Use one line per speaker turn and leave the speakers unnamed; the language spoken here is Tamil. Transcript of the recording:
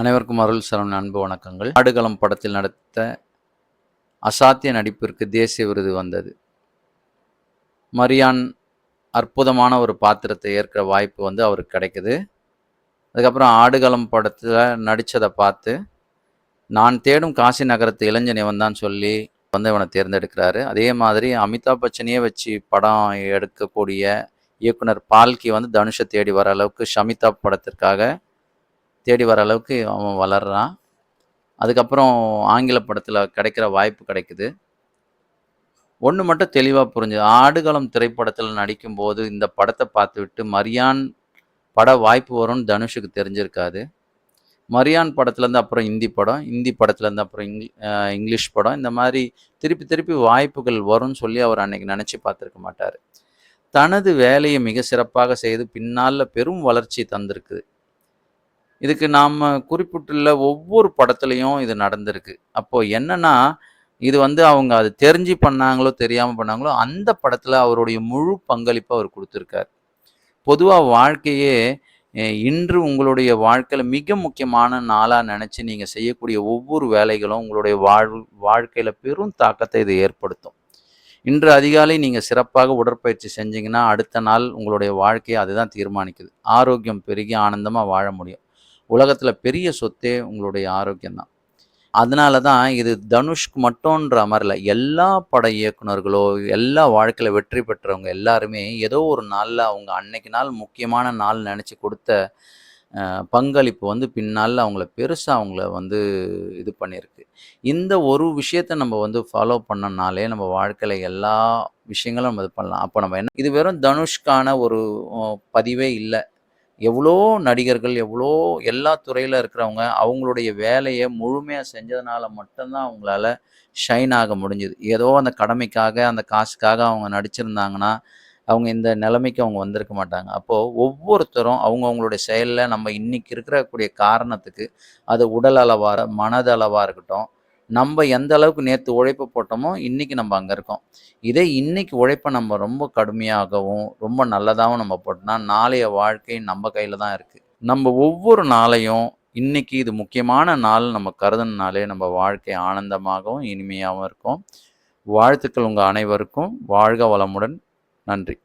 அனைவருக்கும் அருள் சரவணன் அன்பு வணக்கங்கள். ஆடுகளம் படத்தில் நடித்த அசாத்திய நடிப்பிற்கு தேசிய விருது வந்தது. மரியான் அற்புதமான ஒரு பாத்திரத்தை ஏற்கிற வாய்ப்பு வந்து அவருக்கு கிடைக்குது. அதுக்கப்புறம் ஆடுகளம் படத்தில் நடித்ததை பார்த்து நான் தேடும் காசி நகரத்து இளைஞன் இவன் தான் சொல்லி வந்து இவனை தேர்ந்தெடுக்கிறாரு. அதே மாதிரி அமிதாப் பச்சனையே வச்சு படம் எடுக்கக்கூடிய இயக்குனர் பால்கி வந்து தனுஷை தேடி வர அளவுக்கு ஷமிதாப் படத்திற்காக தேடி வர அளவுக்கு அவன் வளர்றான். அதுக்கப்புறம் ஆங்கில படத்தில் கிடைக்கிற வாய்ப்பு கிடைக்குது. ஒன்று மட்டும் தெளிவாக புரிஞ்சுது ஆடுகளம் திரைப்படத்தில் நடிக்கும்போது இந்த படத்தை பார்த்துவிட்டு மரியான் பட வாய்ப்பு வரும்னு தனுஷுக்கு தெரிஞ்சிருக்காது. மரியான் படத்துலேருந்து அப்புறம் ஹிந்தி படம் ஹிந்தி படத்துலேருந்து அப்புறம் இங்கிலி இங்கிலீஷ் படம் இந்த மாதிரி திருப்பி திருப்பி வாய்ப்புகள் வரும்னு சொல்லி அவர் அன்னைக்கு நினச்சி பார்த்துருக்க மாட்டார். தனது வேலையை மிக சிறப்பாக செய்து பின்னால் பெரும் வளர்ச்சி தந்திருக்குது. இதுக்கு நாம் குறிப்பிட்டுள்ள ஒவ்வொரு படத்துலையும் இது நடந்திருக்கு. அப்போது என்னன்னா இது வந்து அவங்க அது தெரிஞ்சு பண்ணாங்களோ தெரியாமல் பண்ணாங்களோ அந்த படத்தில் அவருடைய முழு பங்களிப்பை அவர் கொடுத்துருக்கார். பொதுவாக வாழ்க்கையே இன்று உங்களுடைய வாழ்க்கையில் மிக முக்கியமான நாளாக நினச்சி நீங்கள் செய்யக்கூடிய ஒவ்வொரு வேலைகளும் உங்களுடைய வாழ் வாழ்க்கையில் பெரும் தாக்கத்தை இது ஏற்படுத்தும். இன்று அதிகாலை நீங்கள் சிறப்பாக உடற்பயிற்சி செஞ்சீங்கன்னா அடுத்த நாள் உங்களுடைய வாழ்க்கையை அதுதான் தீர்மானிக்குது. ஆரோக்கியம் பெருகி ஆனந்தமாக வாழ முடியும். உலகத்தில் பெரிய சொத்தே உங்களுடைய ஆரோக்கியம் தான் அதனால தான் இது தனுஷ்க்கு மட்டும்ன்ற மாதிரி இல்லை எல்லா பட இயக்குனர்களோ எல்லா வாழ்க்கையில் வெற்றி பெற்றவங்க எல்லாருமே ஏதோ ஒரு நாளில் அவங்க அன்னைக்கு நாள் முக்கியமான நாள் நினச்சி கொடுத்த பங்களிப்பு வந்து பின்னால் அவங்கள பெருசாக அவங்கள வந்து இது பண்ணியிருக்கு. இந்த ஒரு விஷயத்தை நம்ம வந்து ஃபாலோ பண்ணனாலே நம்ம வாழ்க்கையில் எல்லா விஷயங்களும் நம்ம இது பண்ணலாம். அப்போ நம்ம என்ன இது வெறும் தனுஷ்கான ஒரு பதிவே இல்லை. எவ்வளோ நடிகர்கள் எவ்வளோ எல்லா துறையில் இருக்கிறவங்க அவங்களுடைய வேலையை முழுமையாக செஞ்சதுனால மட்டும்தான் அவங்களால ஷைன் ஆக முடிஞ்சுது. ஏதோ அந்த கடமைக்காக அந்த காசுக்காக அவங்க நடிச்சிருந்தாங்கன்னா அவங்க இந்த நிலைமைக்கு அவங்க வந்திருக்க மாட்டாங்க. அப்போது ஒவ்வொருத்தரும் அவங்கவுங்களுடைய செயலில் நம்ம இன்றைக்கி இருக்கக்கூடிய காரணத்துக்கு அது உடல் அளவாக மனதளவாக இருக்கட்டும் நம்ம எந்த அளவுக்கு நேற்று உழைப்பு போட்டோமோ இன்னைக்கு நம்ம அங்கே இருக்கோம். இதே இன்னைக்கு உழைப்பை நம்ம ரொம்ப கடுமையாகவும் ரொம்ப நல்லதாகவும் நம்ம போட்டோம்னா நாளைய வாழ்க்கை நம்ம கையில் தான் இருக்குது நம்ம ஒவ்வொரு நாளையும் இன்னைக்கு இது முக்கியமான நாள் நம்ம கருதுனாலே நம்ம வாழ்க்கை ஆனந்தமாகவும் இனிமையாகவும் இருக்கும். வாழ்த்துக்கள் உங்கள் அனைவருக்கும். வாழ்க வளமுடன். நன்றி.